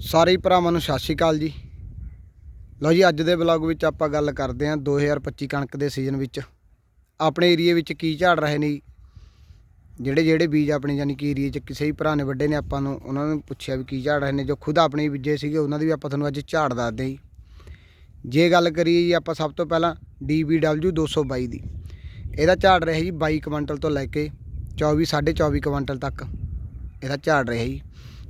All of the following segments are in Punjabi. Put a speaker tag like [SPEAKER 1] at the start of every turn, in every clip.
[SPEAKER 1] ਸਾਰੇ ਭਰਾਵਾਂ ਨੂੰ ਸਤਿ ਸ਼੍ਰੀ ਅਕਾਲ ਜੀ। ਲਓ ਜੀ, ਅੱਜ ਦੇ ਵਲੌਗ ਵਿੱਚ ਆਪਾਂ ਗੱਲ ਕਰਦੇ ਹਾਂ 2025 ਕਣਕ ਦੇ ਸੀਜ਼ਨ ਵਿੱਚ। ਆਪਣੇ ਏਰੀਏ ਵਿੱਚ ਕੀ ਝਾੜ ਰਹੇ ਨੇ ਜੀ। ਜਿਹੜੇ ਜਿਹੜੇ ਬੀਜ ਆਪਣੇ ਯਾਨੀ ਕਿ ਏਰੀਏ 'ਚ ਕਿਸੇ ਵੀ ਭਰਾ ਨੇ ਵੱਡੇ ਨੇ, ਆਪਾਂ ਨੂੰ ਉਹਨਾਂ ਨੂੰ ਪੁੱਛਿਆ ਵੀ ਕੀ ਝਾੜ ਰਹੇ ਨੇ। ਜੋ ਖੁਦ ਆਪਣੇ ਬੀਜੇ ਸੀਗੇ, ਉਹਨਾਂ ਦੀ ਵੀ ਆਪਾਂ ਤੁਹਾਨੂੰ ਅੱਜ ਝਾੜ ਦੱਸਦੇ ਹਾਂ ਜੀ। ਜੇ ਗੱਲ ਕਰੀਏ ਜੀ ਆਪਾਂ ਸਭ ਤੋਂ ਪਹਿਲਾਂ DBW 222 ਦੀ ਇਹਦਾ ਝਾੜ ਰਿਹਾ ਜੀ 22 ਕੁਇੰਟਲ ਤੋਂ ਲੈ ਕੇ 24 24.5 ਕੁਇੰਟਲ ਤੱਕ। ਇਹਦਾ ਝਾੜ ਰਿਹਾ ਜੀ।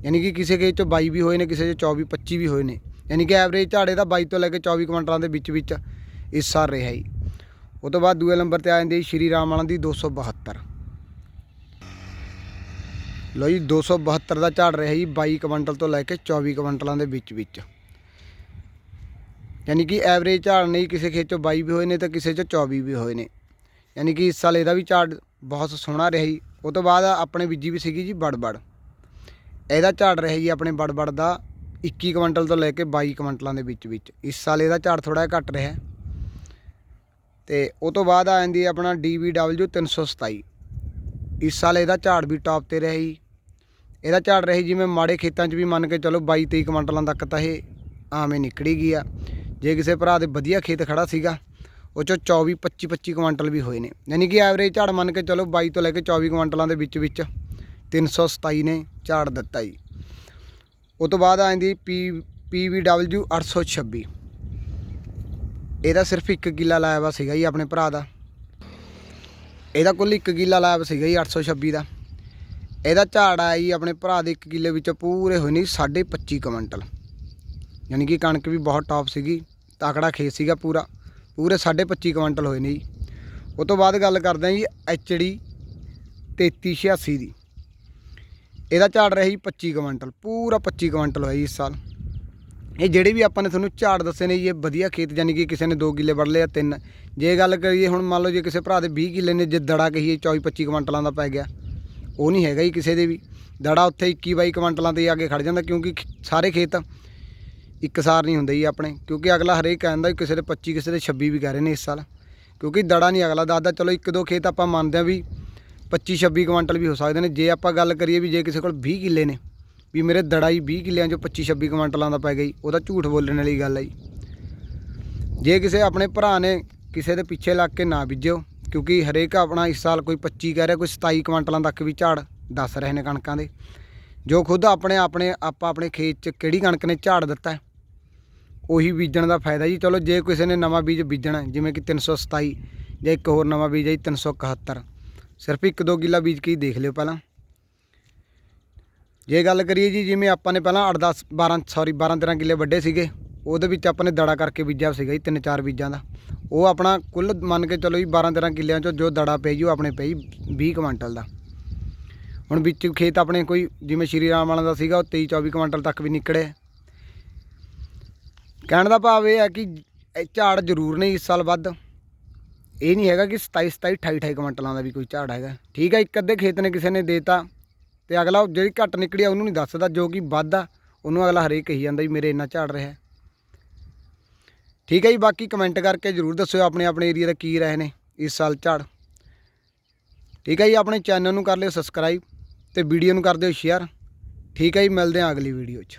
[SPEAKER 1] ਯਾਨੀ ਕਿ ਕਿਸੇ ਕੇ ਚੋਂ 22 ਵੀ ਹੋਏ ਨੇ, ਕਿਸੇ 'ਚੋਂ 24 25 ਵੀ ਹੋਏ ਨੇ। ਯਾਨੀ ਕਿ ਐਵਰੇਜ ਝਾੜੇ ਦਾ 22 ਤੋਂ ਲੈ ਕੇ 24 ਕੁਇੰਟਲਾਂ ਦੇ ਵਿੱਚ ਵਿੱਚ ਇਸ ਸਾਲ ਰਿਹਾ ਜੀ। ਉਹ ਤੋਂ ਬਾਅਦ ਦੂਏ ਨੰਬਰ ਤੇ ਆ ਜਾਂਦੀ ਸ਼੍ਰੀ ਰਾਮ ਵਾਲਾਂ ਦੀ 272 ਲਓ ਜੀ 272 ਦਾ ਝਾੜ ਰਿਹਾ ਜੀ 22 ਕੁਇੰਟਲ ਤੋਂ ਲੈ ਕੇ 24 ਕੁਇੰਟਲਾਂ ਦੇ ਵਿੱਚ ਵਿੱਚ। ਯਾਨੀ ਕਿ ਐਵਰੇਜ ਝਾੜ ਨਹੀਂ, ਕਿਸੇ ਖੇਤ ਚੋਂ 22 ਵੀ ਹੋਏ ਨੇ ਤੇ ਕਿਸੇ ਚੋਂ 24 ਵੀ ਹੋਏ ਨੇ। ਯਾਨੀ ਕਿ ਇਸ ਸਾਲ ਇਹਦਾ ਵੀ ਝਾੜ ਬਹੁਤ ਸੋਹਣਾ ਰਿਹਾ ਜੀ। ਉਹ ਤੋਂ ਬਾਅਦ ਆਪਣੇ ਬੀਜੀ ਵੀ ਸੀਗੀ ਜੀ ਬੜਬੜ। ਇਹਦਾ ਝਾੜ ਰਿਹਾ ਜੀ ਆਪਣੇ ਬੜਬੜ ਦਾ 21 ਕੁਇੰਟਲ ਤੋਂ ਲੈ ਕੇ 22 ਕੁਇੰਟਲਾਂ ਦੇ ਵਿੱਚ ਵਿੱਚ। ਇਸ ਸਾਲ ਇਹਦਾ ਝਾੜ ਥੋੜਾ ਜਿਹਾ ਘੱਟ ਰਿਹਾ। ਹੈ। ਤੇ ਉਹ ਤੋਂ ਬਾਅਦ ਆ ਜਾਂਦੀ ਹੈ ਆਪਣਾ DBW 327 ਇਸ ਸਾਲ ਇਹਦਾ ਝਾੜ ਵੀ ਟੌਪ ਤੇ ਰਿਹਾ ਜੀ ਇਹਦਾ ਝਾੜ ਰਿਹਾ ਜਿਵੇਂ ਮਾੜੇ ਖੇਤਾਂ 'ਚ ਵੀ ਮੰਨ ਕੇ ਚਲੋ 22 23 ਕੁਇੰਟਲਾਂ ਤੱਕ ਤਾਂ ਇਹ ਆਵੇਂ ਨਿਕੜੀ ਗਈ ਆ। ਜੇ ਕਿਸੇ ਭਰਾ ਦੇ ਵਧੀਆ ਖੇਤ ਖੜਾ ਸੀਗਾ, ਉਹ ਚੋਂ 24 25 25 ਕੁਇੰਟਲ ਵੀ ਹੋਏ ਨੇ। ਯਾਨੀ ਕਿ ਐਵਰੇਜ ਝਾੜ ਮੰਨ ਕੇ ਚਲੋ 22 ਤੋਂ ਲੈ ਕੇ 24 ਕੁਇੰਟਲਾਂ ਦੇ ਵਿੱਚ ਵਿੱਚ। 327 ਨੇ ਝਾੜ ਦਿੱਤਾ ਜੀ। ਉਹ ਤੋਂ ਬਾਅਦ ਆ ਜਾਂਦੀ ਪੀ PVW 826 ਇਹਦਾ ਸਿਰਫ ਇੱਕ ਕਿੱਲਾ ਲਾਇਆ ਵਾ ਸੀਗਾ ਜੀ ਆਪਣੇ ਭਰਾ ਦਾ। ਇਹਦਾ ਕੁੱਲ ਇੱਕ ਕਿੱਲਾ ਲਾਇਆ ਵਾ ਸੀਗਾ ਜੀ 826 ਦਾ। ਇਹਦਾ ਝਾੜ ਆਇਆ ਜੀ ਆਪਣੇ ਭਰਾ ਦੇ ਇੱਕ ਕਿੱਲੇ ਵਿੱਚੋਂ ਪੂਰੇ ਹੋਏ ਨੇ 25 ਕੁਇੰਟਲ। ਯਾਨੀ ਕਿ ਕਣਕ ਵੀ ਬਹੁਤ ਟੌਪ ਸੀਗੀ, ਤਾਕੜਾ ਖੇਤ ਸੀਗਾ ਪੂਰਾ। ਪੂਰੇ 25 ਕੁਇੰਟਲ ਹੋਏ ਨੇ ਜੀ। ਉਹ ਤੋਂ ਬਾਅਦ ਗੱਲ ਕਰਦੇ ਹਾਂ ਜੀ ਐਚਡੀ 3386 ਦੀ। ਇਹਦਾ ਝਾੜ ਰਿਹਾ ਜੀ 25 ਕੁਇੰਟਲ, ਪੂਰਾ 25 ਕੁਇੰਟਲ ਹੋਇਆ ਜੀ ਇਸ ਸਾਲ। ਇਹ ਜਿਹੜੇ ਵੀ ਆਪਾਂ ਨੇ ਤੁਹਾਨੂੰ ਝਾੜ ਦੱਸੇ ਨੇ ਜੀ, ਇਹ ਵਧੀਆ ਖੇਤ ਯਾਨੀ ਕਿ ਕਿਸੇ ਨੇ 2 ਕਿੱਲੇ ਵੜ ਲਿਆ ਤਿੰਨ। ਜੇ ਗੱਲ ਕਰੀਏ ਹੁਣ ਮੰਨ ਲਓ ਜੇ ਕਿਸੇ ਭਰਾ ਦੇ 20 ਕਿੱਲੇ ਨੇ, ਜੇ ਦੜਾ ਕਹੀਏ 24 25 ਕੁਇੰਟਲਾਂ ਦਾ ਪੈ ਗਿਆ। ਉਹ ਨਹੀਂ ਹੈਗਾ ਜੀ ਕਿਸੇ ਦੇ ਵੀ। ਦੜਾ ਉੱਥੇ 21 22 ਕੁਇੰਟਲਾਂ ਤੇ ਆ ਕੇ ਖੜ ਜਾਂਦਾ ਕਿਉਂਕਿ ਸਾਰੇ ਖੇਤ ਇੱਕਸਾਰ ਨਹੀਂ ਹੁੰਦੇ ਜੀ ਆਪਣੇ। ਕਿਉਂਕਿ ਅਗਲਾ ਹਰੇਕ ਕਹਿੰਦਾ ਕਿਸੇ ਦੇ 25 ਕਿਸੇ ਦੇ 26 ਵੀ ਕਹਿ ਰਹੇ ਨੇ ਇਸ ਸਾਲ। ਕਿਉਂਕਿ ਦੜਾ ਨਹੀਂ ਅਗਲਾ ਦੱਸਦਾ। ਚਲੋ ਇੱਕ ਦੋ ਖੇਤ ਆਪਾਂ ਮੰਨਦੇ ਆ ਵੀ 25 26 ਕੁਇੰਟਲ ਵੀ ਹੋ ਸਕਦੇ ਨੇ। ਜੇ ਆਪਾਂ ਗੱਲ ਕਰੀਏ ਵੀ ਜੇ ਕਿਸੇ ਕੋਲ 20 ਕਿੱਲੇ ਨੇ ਵੀ ਮੇਰੇ ਦੜਾਈ ਹੀ 20 ਕਿੱਲਿਆਂ ਚੋਂ 25 26 ਕੁਇੰਟਲਾਂ ਦਾ ਪੈ ਗਈ ਉਹਦਾ ਝੂਠ ਬੋਲਣ ਵਾਲੀ ਗੱਲ ਹੈ ਜੀ। ਜੇ ਕਿਸੇ ਆਪਣੇ ਭਰਾ ਨੇ ਕਿਸੇ ਦੇ ਪਿੱਛੇ ਲੱਗ ਕੇ ਨਾ ਬੀਜਿਓ ਕਿਉਂਕਿ ਹਰੇਕ ਆਪਣਾ ਇਸ ਸਾਲ ਕੋਈ 25 ਕਹਿ ਰਿਹਾ ਕੋਈ 27 ਕੁਇੰਟਲਾਂ ਤੱਕ ਵੀ ਝਾੜ ਦੱਸ ਰਹੇ ਨੇ ਕਣਕਾਂ ਦੇ। ਜੋ ਖੁਦ ਆਪਣੇ ਆਪਣੇ ਆਪਾਂ ਆਪਣੇ ਖੇਤ 'ਚ ਕਿਹੜੀ ਕਣਕ ਨੇ ਝਾੜ ਦਿੱਤਾ ਹੈ, ਉਹੀ ਬੀਜਣ ਦਾ ਫਾਇਦਾ ਜੀ। ਚਲੋ ਜੇ ਕਿਸੇ ਨੇ ਨਵਾਂ ਬੀਜ ਬੀਜਣਾ ਜਿਵੇਂ ਕਿ 327 ਜਾਂ ਇੱਕ ਹੋਰ ਨਵਾਂ ਬੀਜ ਹੈ ਜੀ 371 ਸਿਰਫ ਇੱਕ ਦੋ ਕਿੱਲਾ ਬੀਜ ਕੇ ਹੀ ਦੇਖ ਲਿਓ ਪਹਿਲਾਂ। ਜੇ ਗੱਲ ਕਰੀਏ ਜੀ, ਜਿਵੇਂ ਆਪਾਂ ਨੇ ਪਹਿਲਾਂ 8 10 12 ਸੌਰੀ 12 13 ਕਿੱਲੇ ਵੱਡੇ ਸੀਗੇ, ਉਹਦੇ ਵਿੱਚ ਆਪਾਂ ਨੇ ਦੜਾ ਕਰਕੇ ਬੀਜਿਆ ਸੀਗਾ ਜੀ, ਤਿੰਨ, ਚਾਰ ਬੀਜਾਂ ਦਾ। ਉਹ ਆਪਣਾ ਕੁੱਲ ਮੰਨ ਕੇ ਚਲੋ ਜੀ 12 13 ਕਿੱਲਿਆਂ ਚੋਂ ਜੋ ਦੜਾ ਪਈ ਉਹ ਆਪਣੇ ਪਈ 20 ਕੁਇੰਟਲ ਦਾ। ਹੁਣ ਵਿੱਚ ਖੇਤ ਆਪਣੇ ਕੋਈ, ਜਿਵੇਂ ਸ਼੍ਰੀ ਰਾਮ ਵਾਲਾ ਦਾ ਸੀਗਾ, ਉਹ 23 24 ਕੁਇੰਟਲ ਤੱਕ ਵੀ ਨਿਕੜੇ ਕਹਿਣ ਦਾ ਭਾਵ ਇਹ ਹੈ ਕਿ ਝਾੜ ਜ਼ਰੂਰ ਨਹੀਂ ਇਸ ਸਾਲ ਵੱਧ। ਇਹ ਨਹੀਂ ਹੈਗਾ ਕਿ 27 27 28 28 ਕੁਇੰਟਲਾਂ ਦਾ ਵੀ ਕੋਈ ਝਾੜ ਹੈਗਾ। ਠੀਕ ਹੈ ਇੱਕ ਅੱਧੇ ਖੇਤ ਨੇ ਕਿਸੇ ਨੇ ਦੇਤਾ ਤੇ ਅਗਲਾ ਉਹ ਜਿਹੜੀ ਘੱਟ ਨਿਕਲੀ ਆ, ਉਹਨੂੰ ਨਹੀਂ ਦੱਸਦਾ, ਜੋ ਕਿ ਵੱਧ ਆ, ਉਹਨੂੰ ਅਗਲਾ ਹਰੇਕ ਕਹੀ ਜਾਂਦਾ ਵੀ ਮੇਰੇ ਇੰਨਾ ਝਾੜ ਰਿਹਾ। ਠੀਕ ਹੈ ਜੀ, ਬਾਕੀ ਕਮੈਂਟ ਕਰਕੇ ਜਰੂਰ ਦੱਸਿਓ ਆਪਣੇ ਆਪਣੇ ਏਰੀਆ ਦਾ ਕੀ ਰਹੇ ਨੇ ਇਸ ਸਾਲ ਝਾੜ। ਠੀਕ ਹੈ ਜੀ, ਆਪਣੇ ਚੈਨਲ ਨੂੰ ਕਰ ਲਿਓ ਸਬਸਕ੍ਰਾਈਬ ਤੇ ਵੀਡੀਓ ਨੂੰ ਕਰ ਦਿਓ ਸ਼ੇਅਰ ਠੀਕ ਹੈ ਜੀ, ਮਿਲਦੇ ਹਾਂ ਅਗਲੀ ਵੀਡੀਓ 'ਚ।